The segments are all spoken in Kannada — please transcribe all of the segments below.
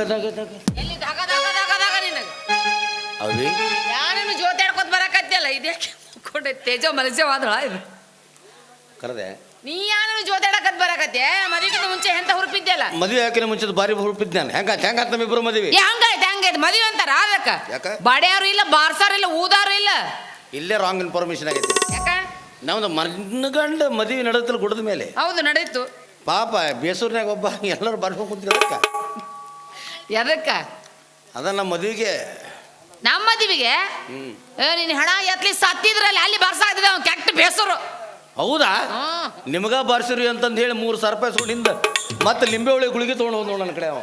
ಎಲ್ಲಿ ಧಗ ಧಗ ಧಗ ನಿನಗ? ಅವಿ? ಯಾರನ್ನು ಜೋತಾಡ್ಕೊತ ಬರಕತ್ತಿಯಲ್ಲ? ಇದೇ ಕೊಂಡೆ ತೇಜ ಮಲಸ್ಯವಾದಳ ಇದು. ಕರೆದೆ. ನೀ ಯಾರನ್ನು ಆಡಕತ್ ಬರಕತ್ತೆ? ಮದುವೆಗಿಂತ ಮುಂಚೆ ಎಂತ ಹುರುಪಿದ್ಯಲ್ಲ ಮದುವೆ ಹಾಕಿನ ಮುಂಚೆ ಬಾರಿ ಹುರುಪಿದ್ದಾನೆ. ಹೆಂಗ ಹೆಂಗ ನಮ್ಮಿಬ್ರು ಮದುವೆ? ಹಂಗಾಯ್ತು ಹಂಗಾಯ್ತು. ಮದುವೆ ಅಂತಾರ ಅದಕ್ಕ ಯಾಕ? ಬಡ್ಯಾರು ಇಲ್ಲ ಬಾರ್ಸಾರು ಇಲ್ಲ ಊದಾರು ಇಲ್ಲ. ಇಲ್ಲೇ ರಾಂಗ್ ಇನ್ಫಾರ್ಮೇಶನ್ ಆಗೈತೆ. ಯಾಕ? ನಮ್ದು ಮನಗಂಡ ಮದುವೆ ನಡೆದಲ್ಲ ಗುಡದ ಮೇಲೆ. ಹೌದು ನಡೀತು ಪಾಪ ಬೇಸೂರ್ನಾಗ ಒಬ್ಬ ಎಲ್ಲರೂ ಬರ್ಬೇಕು ಕುಂತಿದ್ದಕ್ಕ ಎದಕ್ಕ? ಅದ ನಮ್ಮ ಮದುವೆಗೆ. ನಮ್ಮ ಮದುವೆಗೆ? ಹ್ಮ್. ಏ ನೀನ್ ಹಣ ಎತ್ಲಿ ಸತ್ತಿದ್ರಲ್ಲಿ ಅಲ್ಲಿ ಬರ್ಸಾಕ್ತಿದ್ದ ಅವ್ನು ಕೆಟ್ಟ ಬೇಸರು. ಹೌದಾ? ಹ್ಮ್. ನಿಮಗ ಬಾರ್ಸಿರಿ ಅಂತಂದು ಹೇಳಿ ಮೂರು ಸಾವಿರ ರೂಪಾಯಿ ಸುಡಿಂದ ಮತ್ತೆ ಲಿಂಬೆ ಹುಳಿ ಗುಳಿಗೆ ತೊಗೊಂಡು ಹೋದ್ ನೋಡು ನನ್ನ ಕಡೆ ಅವ.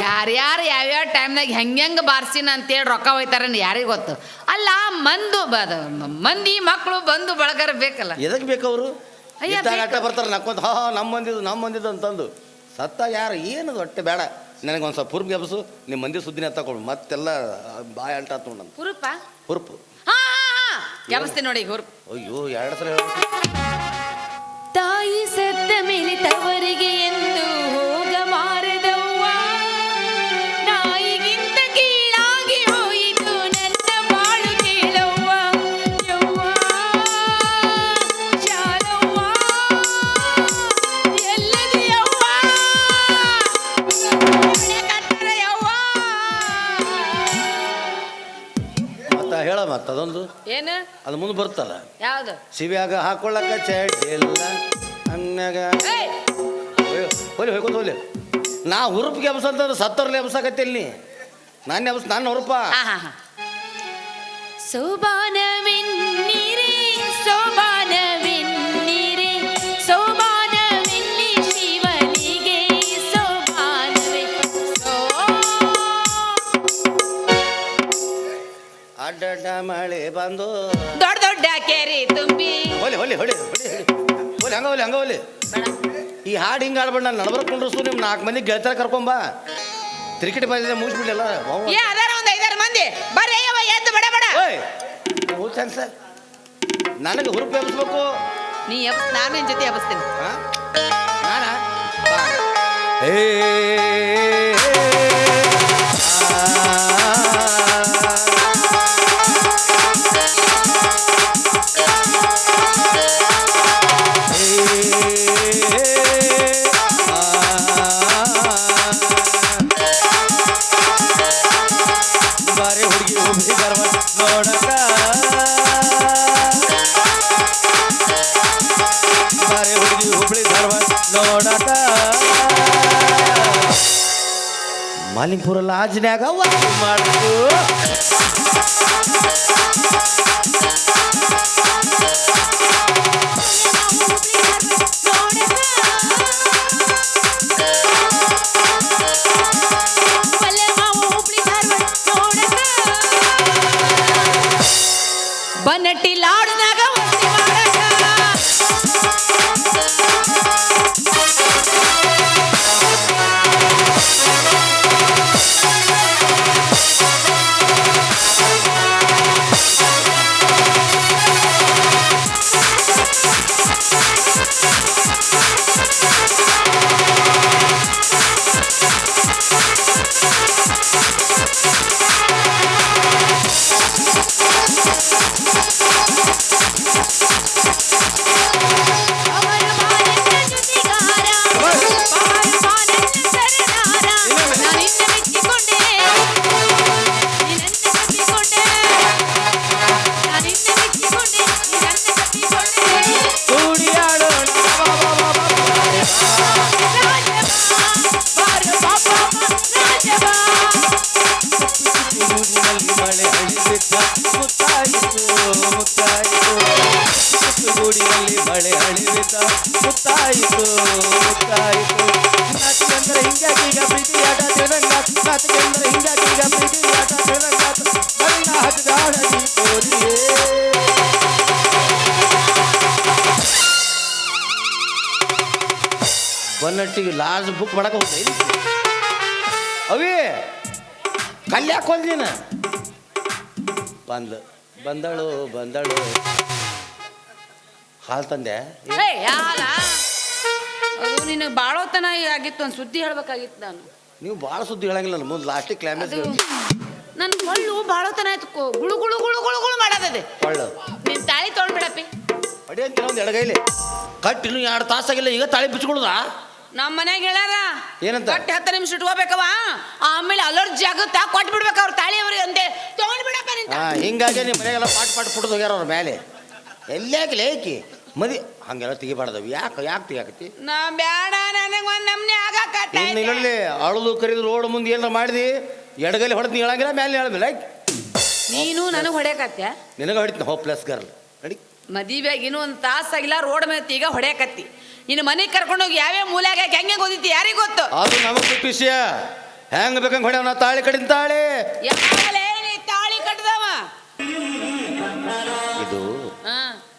ಯಾರ್ಯಾರು ಯಾವ್ಯಾವ ಟೈಮ್ನಾಗ ಹೆಂಗೆ ಬಾರ್ಸಿನ ಅಂತೇಳಿ ರೊಕ್ಕ ಹೋಯ್ತಾರ ಯಾರಿಗೆ ಗೊತ್ತು? ಅಲ್ಲ ಮಂದು ಬದ ಮಂದಿ ಮಕ್ಕಳು ಬಂದು ಬಳಗರ ಬೇಕಲ್ಲ. ಎದಕ್ಕೆ ಬೇಕು ಅವರು ಅಯ್ಯ, ಇದ್ದಾಗ ಬೇಕು. ಅಟ್ಟ ಬರ್ತಾರೆ ನಕ್ಕೊಂತ ಹಾ ನಮ್ಮ ಬಂದಿದ್ದು ನಮ್ಮ ಬಂದಿದ್ದು ಅಂತಂದು. ಸತ್ತ ಯಾರು ಏನದು ಹೊಟ್ಟೆ ಬೇಡ. ನನಗೊಂದು ಸ್ವಲ್ಪ ಹುರುಪ್ ಗೆಬಸು ನಿಮ್ಮ ಮಂದಿ ಸುದ್ದಿನ ತಗೊಂಡು ಮತ್ತೆಲ್ಲ ಬಾಯ ಅಲ್ಟ ತಗೊಂಡು ಹುರುಪ? ಹುರುಪು. ಹಾ ಹಾ ಹಾ. ಗೆಬಸ್ತೀನಿ ನೋಡಿ ಹುರುಪ್. ಅಯ್ಯೋ ಎರಡು ಸಲ ಹೇಳ್ಬೇಕು ತಾಯಿ ಸತ್ತ ಮೇಲೆ ತವರಿಗೆ ಎಂದು ಹೇಳ ಮತ್ತೆ ಅದೊಂದು. ಏನು? ಅದು ಮುಂದೆ ಬರ್ತಲ್ಲ ಯಾವ್ದು? ಸಿವಿಯಾಗ ಹಾಕೊಳ್ಳಕ ಚಡ್ಡಿಲ್ಲ ಏಯ್! ಹೋಲಿ ಹೋಯ್ಕೊತ ಹೋಲಿ. ನಾ ಹುರುಪಿಗೆ ಎಬ್ಸಂತಂದ್ರೆ ಸತ್ತರ್ಲಿ ಎಬ್ಸಾಕತ್ತಿಲ್ಲ ನೀ ನಾನು ಎಬ್ಸ್ ನಾನು ಹುರುಪ. ಹಾ ಮಳೆ ಬಂದು. ದೊಡ್ಡ ದೊಡ್ಡ ಕೆರೆ ತುಂಬಿ. ಹೊಲಿ ಹೊಲಿ ಹೊಲಿ ಹೊಲಿ ಹಂಗ ಹೊಲಿ ಹಂಗ ಹೊಲಿ ಈ ಹಾಡು ಹಿಂಗ ಆಡ್ಬೇಡ ನಾನು ನಡಬರ್ ಕುಂಡ್ರಸು ನಿಮ್ಮ ನಾಲ್ಕು ಮಂದಿ ಗೆಳತರ ಕರ್ಕೊಂಬ ಕ್ರಿಕೆಟ್ ಬಂದಿದೆ ಮುಗಿಸ್ಬಿಡಲ್ಲ ಏ ಅದಾರ ಒಂದ್ ಐದಾರು ಮಂದಿ. ಬರ್ರಿ ಅಯ್ಯವ್ವ ಎದ್ದು ಬಡ ಬಡ. ಓಯ್ ಸರ್ ನನಗೆ ಹುರುಪು ಎಬ್ಸ್ಬೇಕು. ನೀ ಎಬ್ಸ್ ನಾನು ನಿನ್ ಜೊತೆ ಎಬ್ಸ್ತೀನಿ. ಹಾ? ಮಾಲಿಂಗ್ಪುರ ಲಾಜ್ನ್ಯಾಗ ವಾಸಿ ಮಾಡ್ತು. ಬನ್ನಟ್ಟಿ ಲಾಡ್ನಾಗ ಮಾಡಕ. ಮಳೆ ಅಳಿವಿತ ಮುತ್ತಾಯಿತು ಮುತ್ತಾಯಿತು ನಾಚಿಕೆಂದ್ರೆ ಹಿಂಗಾಕೀಗ ಪ್ರೀತಿ ಆಟ ತಿರಂಗಾತ ನಾಚಿಕೆಂದ್ರೆ ಹಿಂಗಾಕೀಗ ಪ್ರೀತಿ ಆಟ ತಿರಂಗಾತ ಬಣ್ಣ ಹಚ್ಚಗಾಡಲಿ ತೋರಿಯೇ. ಬನ್ನಟ್ಟಿಗೆ ಲಾರ್ಜ್ ಬುಕ್ ಮಾಡಕ್ಕೆ ಹೋಗ್ತಾ ಅವಿ, ಕಲ್ಯಾಕ್ ಹೊಲ್ದಿನ ಬಂದ ಬಂದಳು ಬಂದಳು. ಹಾಲು ತಂದೆ? ಏ ಯಾಲ ಅದು ನಿನಗೆ ಬಾಳೋತನ ಆಗಿತ್ತು ಒಂದು ಸುದ್ದಿ ಹೇಳ್ಬೇಕಾಗಿತ್ತು ನಾನು. ನೀವು ಭಾಳ ಸುದ್ದಿ ಹೇಳಂಗಿಲ್ಲ ನನ್ನ ಮುಂದೆ ಲಾಸ್ಟಿಗೆ ಕ್ಲೈಮ್ಯಾಕ್ಸ್ ಅದು ನನ್ನ ಹೊಳ್ಳು ಬಾಳೋತನ ಆಯ್ತು. ಕೋ- ಗುಳು ಗುಳು ಗುಳು ಗುಳು ಗುಳು ಮಾಡದದೆ. ಒಳ್ಳೆ ನಿನ್ ತಾಳಿ ತೊಗೊಂಡ್ಬಿಡಪ್ಪಿ ಅಡಿ ಅಂತ ಒಂದು ಎಡಗೈಲಿ. ಕಟ್ ಇನ್ನು ಎರಡು ತಾಸಾಗಿಲ್ಲ ಈಗ ತಾಳಿ ಬಿಚ್ಕೊಳ್ಳುದಾ ನಮ್ಮ ಮನ್ಯಾಗ ಹೇಳ್ಯಾರ ಏನಂತ? ಗಟ್ಟಿ ಹತ್ತು ನಿಮಿಷ ಇಟ್ಕೋಬೇಕವ ಆಮೇಲೆ ಅಲರ್ಜಿ ಆಗುತ್ತಾ ಕೊಟ್ಟು ಬಿಡ್ಬೇಕು ಅವ್ರ ತಾಳಿ ಅವ್ರಿಗೆ ಅಂದೆ. ತೊಗೊಂಡ್ಬಿಡಪ್ಪ ನಿಂತ ಹಾಂ ಹಿಂಗಾಗಿ ನಿಮ್ಮ ಮನೆಗೆಲ್ಲ ಪಾಟ್ ಪಾಟ್ ಪುಟ್ಟದ ಹೋಗ್ಯಾರ ಅವ್ರ ಮೇಲೆ ಆಗಲಿ ಲೇಕಿ ಮದಿ ಹಂಗೆಲ್ಲ ತೆಗಿಬಾರ್ದು ಯಾಕೆ ಯಾಕೆ ತೆಗಿಯಾಕತಿ ನಾ ಬ್ಯಾಡ ನನಗೆ ಒಂದು ನಮ್ನೆ ಆಗಾಕತ್ತ ಇನ್ನು ಇಲ್ಲಿ ಅಳದು ಕರಿದು ರೋಡ್ ಮುಂದೆ ಏನಾರ ಮಾಡಿದಿ ಎಡಗಲ್ಲಿ ಹೊಡೆದು ಹೇಳಂಗಿಲ್ಲ ಮೇಲೆ ಲೈಕ್ ನೀನು ನನಗೆ ಹೊಡೆಯಕತ್ಯ ನಿನಗೆ ಹೊಡಿತೀನಿ ಹೋ ಪ್ಲಸ್ ಗರ್ಲ್ ನಡಿ ಮದಿವೆಯಾಗಿ ಇನ್ನೂ ಒಂದು ತಾಸಾಗಿಲ್ಲ ರೋಡ್ ಮೇಲೆ ಈಗ ಹೊಡೆಯಕತ್ತಿ. ನಿನ್ನ ಮನೆಗೆ ಕರ್ಕೊಂಡೋಗಿ ಯಾವ್ಯಾವ ಮೂಲ್ಯಾಗ ಹೆಂಗೆ ಓದಿತಿ ಯಾರಿಗೆ ಗೊತ್ತು? ಅದು ನಮಗೆ ವಿಷಯ. ಹೆಂಗ್ ಬೇಕಂಗೆ ಹೊಡೆಯವ ನಾ ತಾಳಿ ಕಡಿನ ತಾಳಿ. ಯಾವಲೇ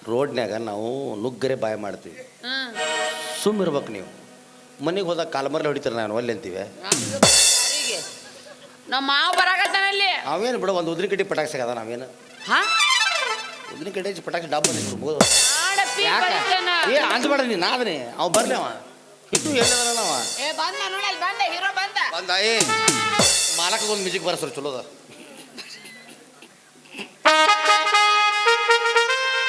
ರೋಡ್ನ್ಯಾಗ ನಾವು ನುಗ್ಗರೆ ಬಾಯ್ ಮಾಡ್ತೀವಿ. ಹಾ. ಸುಮ್ಮ ಇರ್ಬೇಕು ನೀವು. ಮನೆಗೆ ಹೋದಾಗ ಕಾಲ್ಮರ್ಲಿ ಹೊಡಿತಾರೆ ನಾನು ಅಲ್ಲಿ ಅಂತೀವಿ. ನಮ್ಮ ಮಾವ ಬರಾಕತ್ತಾನಲ್ಲಿ ಅವೇನು ಬಿಡು ಒಂದು ಉದ್ರಿ ಕಡ್ಡಿ ಪಟಾಕ್ಸಿ ಅದ ನಾವೇನು? ಹಾ? ಉದ್ರಿ ಕಡ್ಡಿ ಪಟಾಕಿ ಪಟಾಕ್ಸಿ ಡಬ್ಬ ಬಡಿತಾನ. ಏ ಅಂದ್ಬೇಡ ನೀ ನಾದನೆ ಅವ ಬರ್ಲಿ ಅವ. ಇದು ಅವ? ಏ ಬಂದ ನೋಡಿ ಅಲ್ಲಿ ಬಂದ ಹೀರೋ ಬಂದ. ಬಂದ ಏ ಮಾಲಕಗೊಂದು ಮ್ಯೂಸಿಕ್ ಬರಸ್ರು ಚಲೋದ.